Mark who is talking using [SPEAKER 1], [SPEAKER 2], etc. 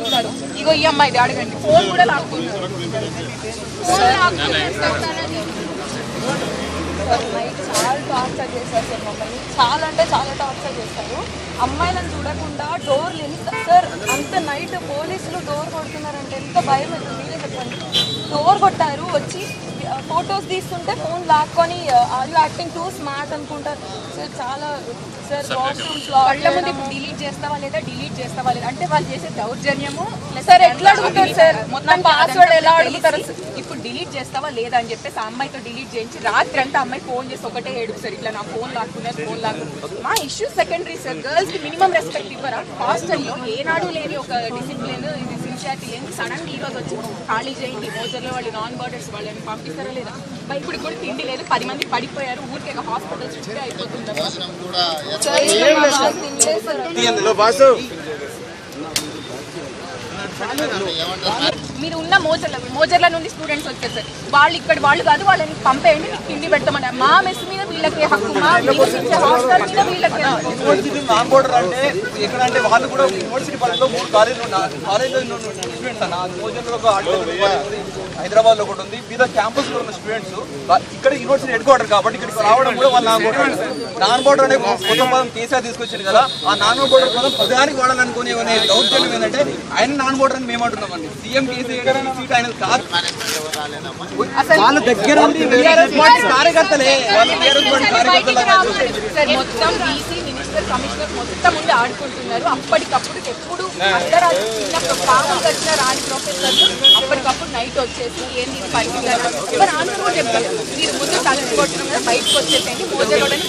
[SPEAKER 1] ఉన్నారు ఇగో ఈ అమ్మాయిది అడగండి ఫోన్ కూడా లాక్కున్నారు ఫోన్ లాక్కున్నారు చాలా టార్చర్ చేశారు సార్ మమ్మల్ని. చాలా అంటే చాలా టార్చర్ చేస్తారు అమ్మాయిలను చూడకుండా డోర్ ఎంత సార్ అంత నైట్ పోలీసులు డోర్ కొడుతున్నారంటే ఎంత భయం అవుతుంది? మీరే చెప్పండి. డోర్ కొట్టారు వచ్చి ఫొటోస్ తీస్తుంటే ఫోన్ లాక్కొని are you acting too smart అనుకుంటారు. సార్ చాలా సార్ వాష్రూమ్స్
[SPEAKER 2] కళ్ళ ముందు ఇప్పుడు డిలీట్ చేస్తావా లేదా డిలీట్ చేస్తావా లేదా? అంటే వాళ్ళు చేసే దౌర్జన్యము
[SPEAKER 1] సార్ ఎట్లా అడుగుతారు సార్ మొత్తం పాస్వర్డ్ ఎలా అడుగుతారు
[SPEAKER 2] ఇప్పుడు డిలీట్ చేస్తావా లేదా అని చెప్పేసి ఆ అమ్మాయితో డిలీట్ చేయించి రాత్రి అంతా అమ్మాయి ఫోన్ చేసి ఒకటే ఏడు సార్ ఇట్లా నా ఫోన్ లాక్కున్నారు ఫోన్ లాక్కున్నారు. మా ఇష్యూ సెకండరీ సార్ గర్ల్స్కి మినిమం రెస్పెక్ట్ ఇవ్వరా? హాస్టల్లో ఏనాడు లేని ఒక డిసిప్లిన్ ఇది సిన్సియారిటీ లేని సడన్ ఈ రోజు వచ్చి ఖాళీ చేయండి మోజర్లో వాళ్ళు నాన్ బర్డర్స్ వాళ్ళని పంపిస్తారా లేదా. మరి ఇప్పుడు కూడా తిండి లేదు పది మంది పడిపోయారు ఊరికే హాస్పిటల్ చుట్టూ అయిపోతుంది. మీరు ఉన్న మోజర్ల మోజర్ల నుండి స్టూడెంట్స్ వచ్చారు సార్ వాళ్ళు ఇక్కడ వాళ్ళు కాదు వాళ్ళని పంపేయండి మీకు తిండి పెడతామన్నారు మా మెస్ వీళ్ళకి హక్కు మీద
[SPEAKER 3] నాన్ బోర్డర్ అంటే ఎక్కడ అంటే వాళ్ళు కూడా యూనివర్సిటీ పరిధిలో మూడు కాలేజీలు ఉన్నాయి కాలేజీలో స్టూడెంట్స్ అన్న ఉంది హైదరాబాద్లో ఒకటి ఉంది వివిధ క్యాంపస్లో ఉన్న స్టూడెంట్స్ ఇక్కడ యూనివర్సిటీ హెడ్ క్వార్టర్ కాబట్టి ఇక్కడికి రావడం కూడా వాళ్ళు నాన్ బోర్డర్ నాన్ బోర్డర్ అనే కొత్త పదం కేసీఆర్ తీసుకొచ్చింది కదా ఆ నాన్ బోర్డర్ పదం ప్రధానికి వాడాలనుకునే అనే దౌర్జన్యం ఏంటంటే ఆయన నాన్ బోర్డర్ అని మేము అంటున్నామండి సీఎం కేసీఆర్ సీట్ ఆయన కాదు. వాళ్ళ దగ్గర కార్యకర్తలే వాళ్ళ
[SPEAKER 2] మొత్తం బీసీ మినిస్టర్ కమిషనర్ మొత్తం ముందు ఆడుకుంటున్నారు. అప్పటికప్పుడు ఎప్పుడు అర్ధరాత్రి చిన్న పాపం వచ్చిన రాని ప్రొఫెసర్లు అప్పటికప్పుడు నైట్ వచ్చేసి పరిస్థితి అని ఎవరు ఆన్సర్ కూడా చెప్తారు మీరు ముందు తలుపు కొట్టడం బయటకు వచ్చేసేయండి. మోజలోడని